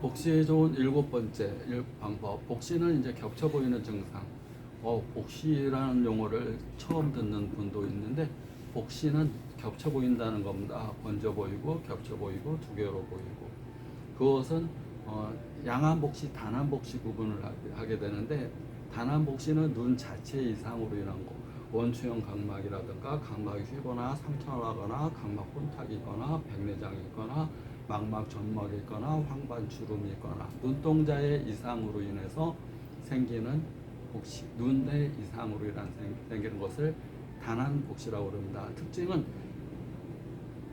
복시에 좋은 일곱 번째 일- 방법. 복시는 이제 겹쳐 보이는 증상. 어, 복시라는 용어를 처음 듣는 분도 있는데 복시는 겹쳐 보인다는 겁니다. 번져 보이고 겹쳐 보이고 두 개로 보이고 그것은 어, 양한 복시, 단한 복시 구분을 하- 하게 되는데 단한 복시는 눈 자체 이상으로 인한 거. 원추형 각막이라든가 각막이 휘거나 상처나거나 각막 혼탁이거나 백내장이 있거나 망막 점막이 있거나 황반 주름이 있거나 눈동자의 이상으로 인해서 생기는 복시, 눈의 이상으로 인한 생, 생기는 것을 단한 복시라고 그럽니다. 특징은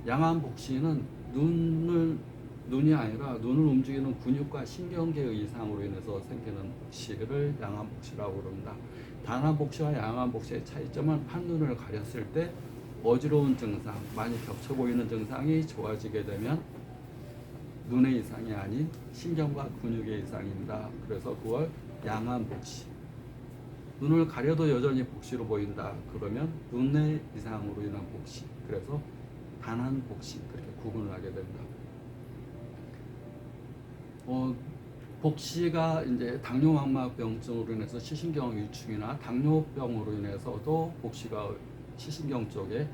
양한 복시는 눈을 눈이 아니라 눈을 움직이는 근육과 신경계의 이상으로 인해서 생기는 복시를 양한 복시라고 그럽니다. 단한 복시와 양한 복시의 차이점은 한눈을 가렸을 때 어지러운 증상, 많이 겹쳐 보이는 증상이 좋아지게 되면 눈의 이상이 아닌 신경과 근육의 이상입니다. 그래서 그걸 양한 복시. 눈을 가려도 여전히 복시로 보인다. 그러면 눈의 이상으로 인한 복시. 그래서 단한 복시 그렇게 구분을 하게 됩니다. 어, 복시가 이제 당뇨망막병증으로 인해서 시신경 위축이나 당뇨병으로 인해서도 복시가 시신경 쪽에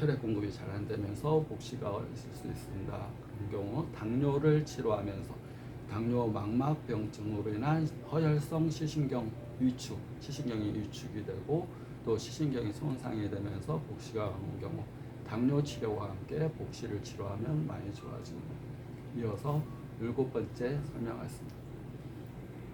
혈액 공급이 잘 안 되면서 복시가 있을 수 있습니다. 그런 경우 당뇨를 치료하면서 당뇨 망막병증으로 인한 허혈성 시신경 위축, 시신경이 위축이 되고 또 시신경이 손상이 되면서 복시가 오는 경우 당뇨 치료와 함께 복시를 치료하면 많이 좋아집니다. 이어서 일곱 번째 설명하겠습니다.